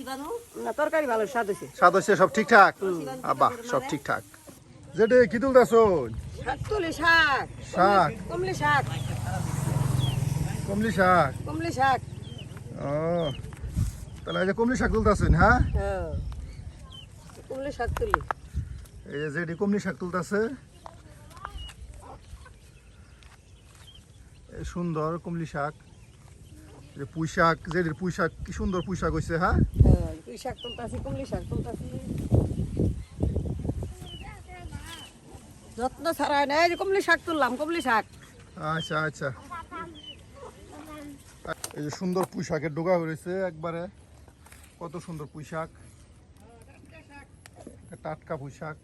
শিবানু? না তরকারি ভালো স্বাদ হয়েছে স্বাদ হচ্ছে সব ঠিকঠাক? আহ, সব ঠিকঠাক। যেটা কি তুলতেছ শাক তুলি শাক। শাক? কমলি শাক। কমলি শাক? কমলি শাক। ও তাহলে এই যে কমলি শাক তুলতেছেন হ্যাঁ? হ্যাঁ কমলি শাক তুলি। এই যে যেটি কমলি শাক তুলতেছে। এই সুন্দর কমলি শাক। এই যে পুঁই শাক যেটির পুঁই শাক কি সুন্দর পুঁই শাক হয়েছে হ্যাঁ? হ্যাঁ। তুই শাক তুলতাছি কমলি শাক তুলতাছি। যত্ন ছাড়া হয় না। এই কমলি শাক তুললাম, কমলি শাক। আচ্ছা আচ্ছা। এই যে সুন্দর পুঁই শাকের ডোকা হয়েছে একবারে। কত সুন্দর পুঁই শাক। টাটকা পুঁই শাক।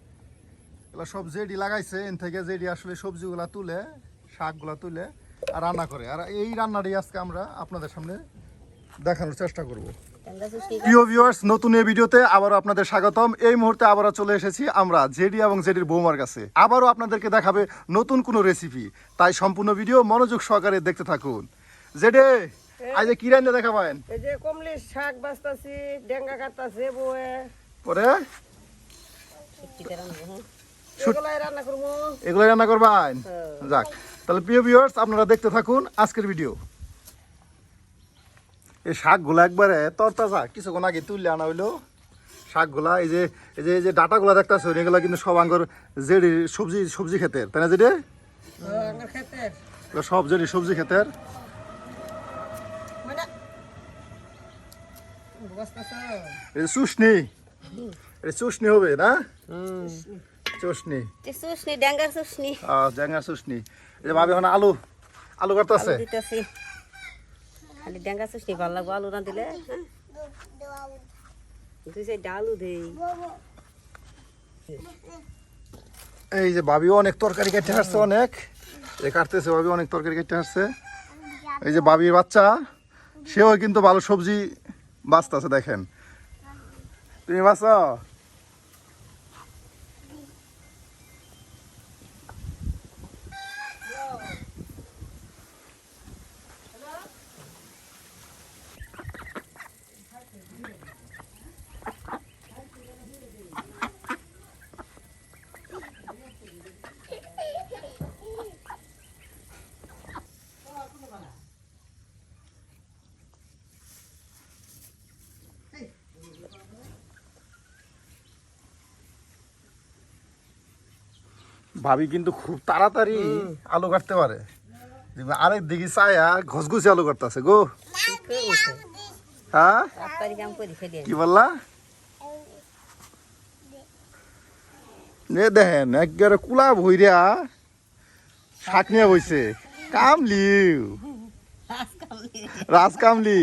এগুলো সব যেডি লাগাইছে, এন থেকে যেডি আসলে সবজিগুলা তুলে, শাকগুলা তুলে আর রান্না করে। আর এই রান্নাটাই আজকে আমরা আপনাদের সামনে দেখানোর চেষ্টা করব। প্রিয় ভিউয়ার্স নতুন এই ভিডিওতে আবারও আপনাদের স্বাগতম। এই মুহূর্তে আবারও চলে এসেছি আমরা জেডি এবং জেডির বৌমার কাছে। আবারও আপনাদেরকে দেখাবে নতুন কোনো রেসিপি তাই সম্পূর্ণ ভিডিও মনোযোগ সহকারে দেখতে থাকুন। জেডে আজ কি রান্না দেখাবেন? এই যে কমলি শাক বাস্তাছি ডেঙ্গা কাটতাছে বয়ে পরে? এগুলাই রান্না করব। এগুলো রান্না করবেন? হ্যাঁ। যাক তাহলে প্রিয় ভিউয়ার্স আপনারা দেখতে থাকুন আজকের ভিডিও এই শাকগুলো একবারে তরতাজা। কিছুক্ষণ আগে তুললে আনা হইল। শাকগুলা এই যে এই যে এই যে ডাটাগুলো দেখতেছো এগুলো কিন্তু সব আঙ্গর জেডি সবজি সবজি ক্ষেতের তাই না জেডি? সব জেডি সবজি ক্ষেতের। মানে এই যে চুষনি। এই চুষনি হবে না? চুষনি। ড্যাঙ্গার চুষনি। এই যে ভাবি এখন আলু আলু কাটতেছে। আলু দিতেছি। খালি ড্যাঙ্গা শুসনি ভালো লাগবো আলু দিলে হ্যাঁ? তুই সেই ডালু দেই। এই যে ভাবিও অনেক তরকারি কেটে আসছে অনেক। এই কাটতেছে ভাবি, অনেক তরকারি কেটে আসছে এই যে ভাবির বাচ্চা, সেও কিন্তু ভালো সবজি বাঁচতেছে, দেখেন। তুমি বাঁচো? ভাবি কিন্তু খুব তাড়াতাড়ি আলু কাটতে পারে। আরেক দিকে চায়া ঘসঘসে আলু কাটতেছে, গো। হ্যাঁ? কি বললা? দেখেন, একবারে কুলা ভইরা শাক নিয়ে বইছে। কামলি। রাজ কামলি।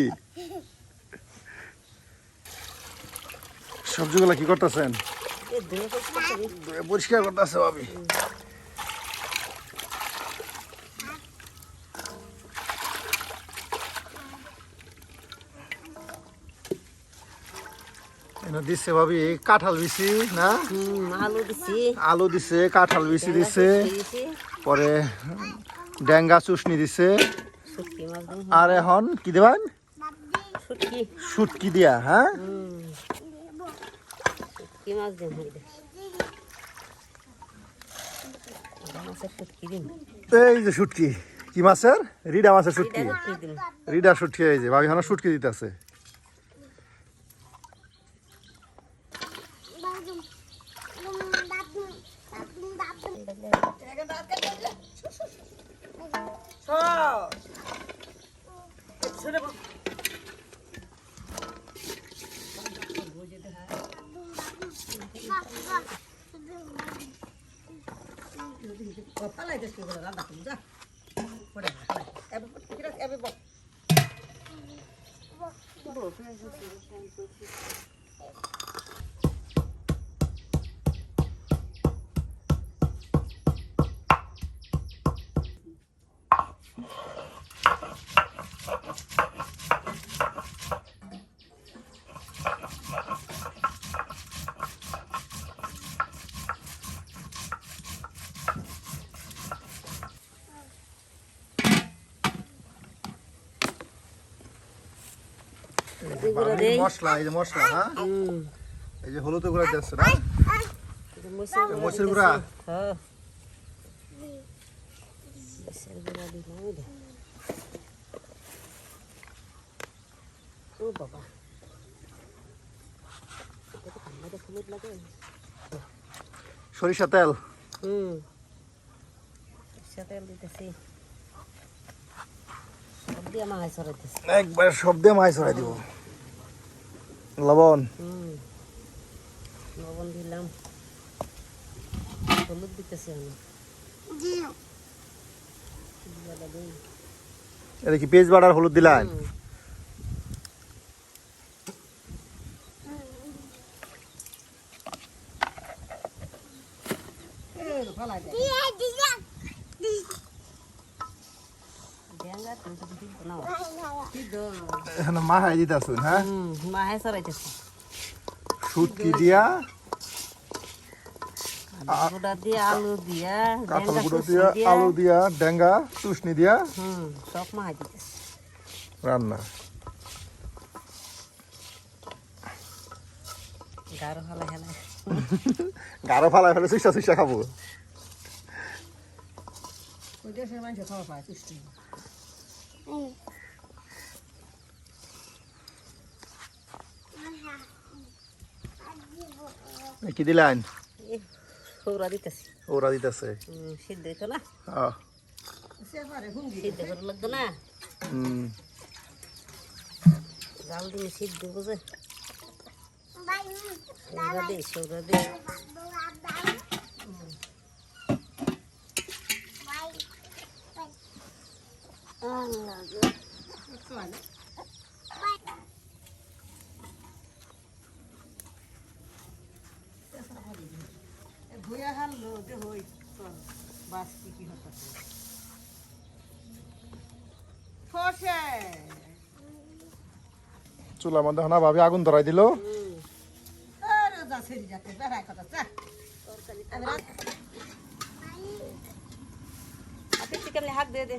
সবজিগুলা কি করতেছেন? পরিষ্কার করতেছে ভাবি। দিচ্ছে ভাবি কাঁঠাল বিচি না? আলু দিছি আলু দিছে কাঁঠাল বিচি দিছে। দিছি। পরে ডেঙ্গা চুষনি দিছে। আর এখন কি দেবেন? শুটকি। দিয়া হ্যাঁ? কি মাছ দিন। এই যে শুটকি কি মাছের? রিডা মাছের শুটকি। রিডা শুটকি এই যে ভাবি হানা শুটকি 我拿凳子，过来过来，哎，不不，起来，哎，不抱。দেই মশলা এই যে মশলা হ্যাঁ? এই যে হলুদ গুঁড়া দিচ্ছে না? মরিচের গুঁড়া মরিচের দিতেছি। গুঁড়া? হ্যাঁ। মরিচের গুঁড়া দিলাম ও বাবা। এটা তো কান্নাটা সরিষা তেল? দিতেছি। সব দিয়ে মাছ সরাইতেছি একবার সব দিয়ে মাছ ছড়াই দিব। লবণ হুম লবণ দিলাম হলুদ দিতেছি আমি জিরাটা দিই। এটা কি পেঁয়াজ বাটার হলুদ দিলেন হুম। এখানে মাহাই দিতে আসুন হ্যাঁ? হুম মাহে সরাইতেছি। সুটকি দিয়া আলু দিয়া কাঁঠাল গুঁড়ো দিয়া আলু দিয়া ডেঙ্গা চুষনি দিয়া। হুম সব মাহাই দিতেছি। রান্না। হেলা গাঢ় ফালাই ফেলে সুইসা সুইসা খাব। ওই দেশের মানুষ খাওয়া পায় কি দিলেন? সৌরা দিতেছি। ওরা দিতেছে। হুম, সিদ্ধ হইতো না? সিদ্ধ করে লাগতো না? হুম জাল দিয়ে সিদ্ধ বুঝে সৌরা দিই সৌরা দিই আল্লাহ গো। ভুয়া হারলো যে হই চল বাস কি হতো ফসে চুলার মধ্যে না ভাবি আগুন ধরাই দিল। তরকারি আমি রাত আপনি একটু কেমনি হাত দিয়ে দে।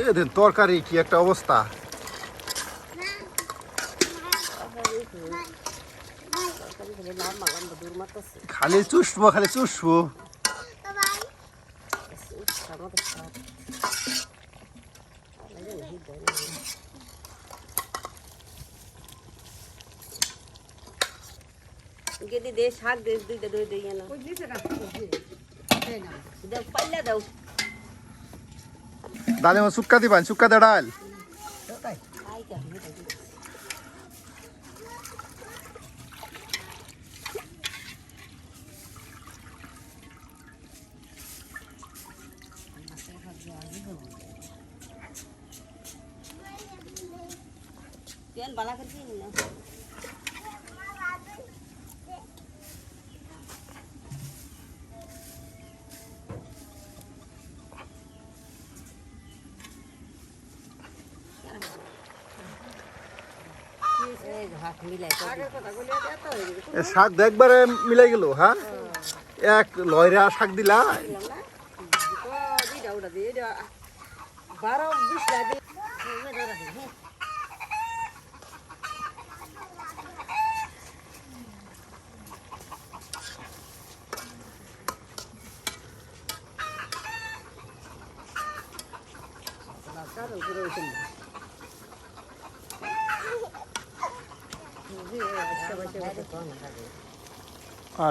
এ দেন তরকারি কি একটা অবস্থা। তরকারি খালি লাভ মাগাম দূর মারতেছে খালি চুষবো খালি চুষবো আমাদের খারাপ গেদি দে শাক দে দুইটা দই দই না ওই নিচে কাজ করছি এই না দাও পাল্লা দাও দাদি আমার সুক্কা দিবান সুক্কা দে ডাল পেন বালা করছি না এই হাত মিলাই তো আগের কথা বলে এত হয়ে গেছে এ শাক তো একবারে মিলাই গেল হ্যাঁ এক লয়রা শাক দিলা দিলাম না ও দিদা ওটা দিয়ে এটা বারো বিশ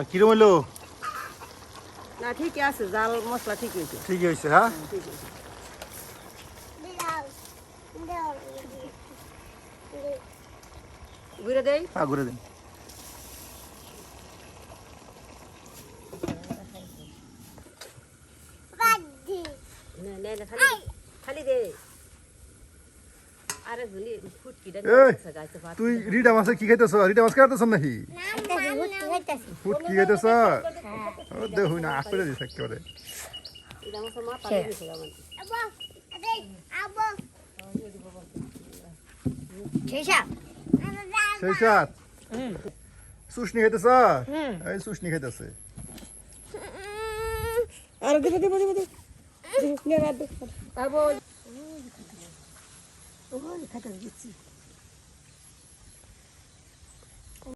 কিরম হইল? না ঠিকই আছে জাল মশলা ঠিকই আছে ঠিকই হয়েছে হ্যাঁ? আছে ঘুরে দেই? হ্যাঁ ঘুরে দিন। খালি দে আরে গুলি ফুটকিটা এই, গাইতে পার তুই রিডা মাছে কি খাইতেছ রিডা মাছ খাইতেছ নাকি? ফুট কি খাইতেছ ও দেখুন না আসলে দিস একেবারে। সুশনি খাইতেছ? এই সুশনি খাইতেছে। আর দেবে দেবে দেবে দেবে নে রাত আবো ওই খাতা দিচ্ছি